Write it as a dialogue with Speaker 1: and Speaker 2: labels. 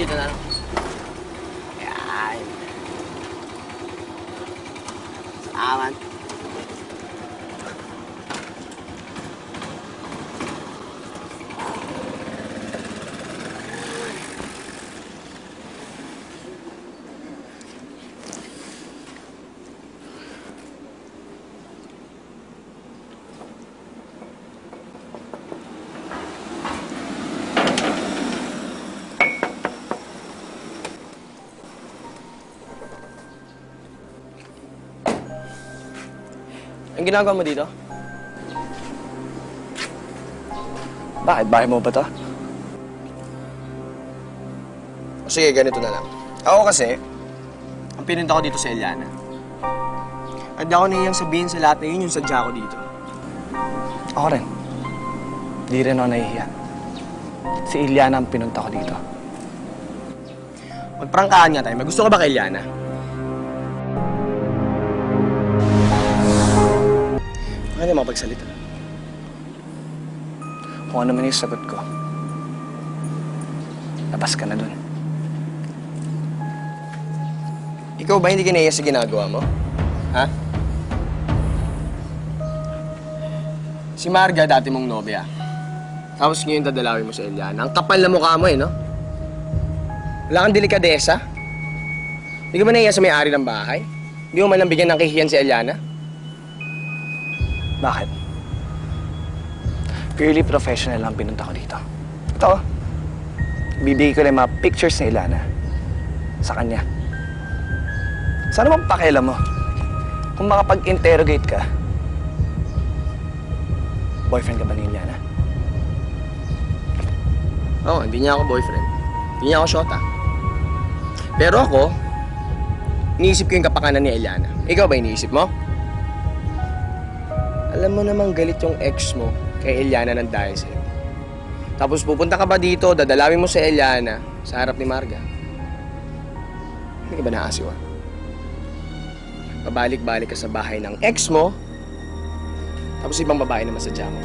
Speaker 1: 记得来哎阿万 Ang ginagawa mo dito?
Speaker 2: Bakit? Bahay mo ba to?
Speaker 1: Sige, ganito na lang. Ako kasi, ang pinunta ko dito sa Eliana. At ako niyang sabihin sa lahat na yun yung sadya ko dito.
Speaker 2: Ako rin. Di rin ako nahihiya. Si Iliana ang pinunta ko dito.
Speaker 1: Magprangkaan nga tayo. May gusto ka ba kay Eliana? Magsalita?
Speaker 2: Kung ano man yung sagot ko, labas ka na dun.
Speaker 1: Ikaw ba hindi kinaya sa ginagawa mo? Ha? Si Marga, dati mong nobya. Tapos ngayon dadalawin mo sa Eliana. Ang kapal na mukha mo eh, no? Wala kang delikadesa? Hindi ka ba sa may-ari ng bahay? Hindi mo man lang bigyan ng kahihiyan si Eliana?
Speaker 2: Bakit? Purely professional ang pinunta ko dito. Ito, oh. bibigay ko lang mga pictures ni Ilana sa kanya. Sana bang pakialam mo? Kung makapag-interrogate ka, boyfriend ka ba ni Iliana?
Speaker 1: Oo, hindi niya ako boyfriend. Hindi niya ako shota. Pero ako, iniisip ko yung kapakanan ni Eliana. Ikaw ba iniisip mo? Alam mo namang galit yung ex mo kay Eliana ng dahil. Tapos pupunta ka ba dito, dadalawin mo sa Eliana sa harap ni Marga? Hindi ka ba naasiw ah? Pabalik-balik ka sa bahay ng ex mo, tapos ibang babae naman sa mo.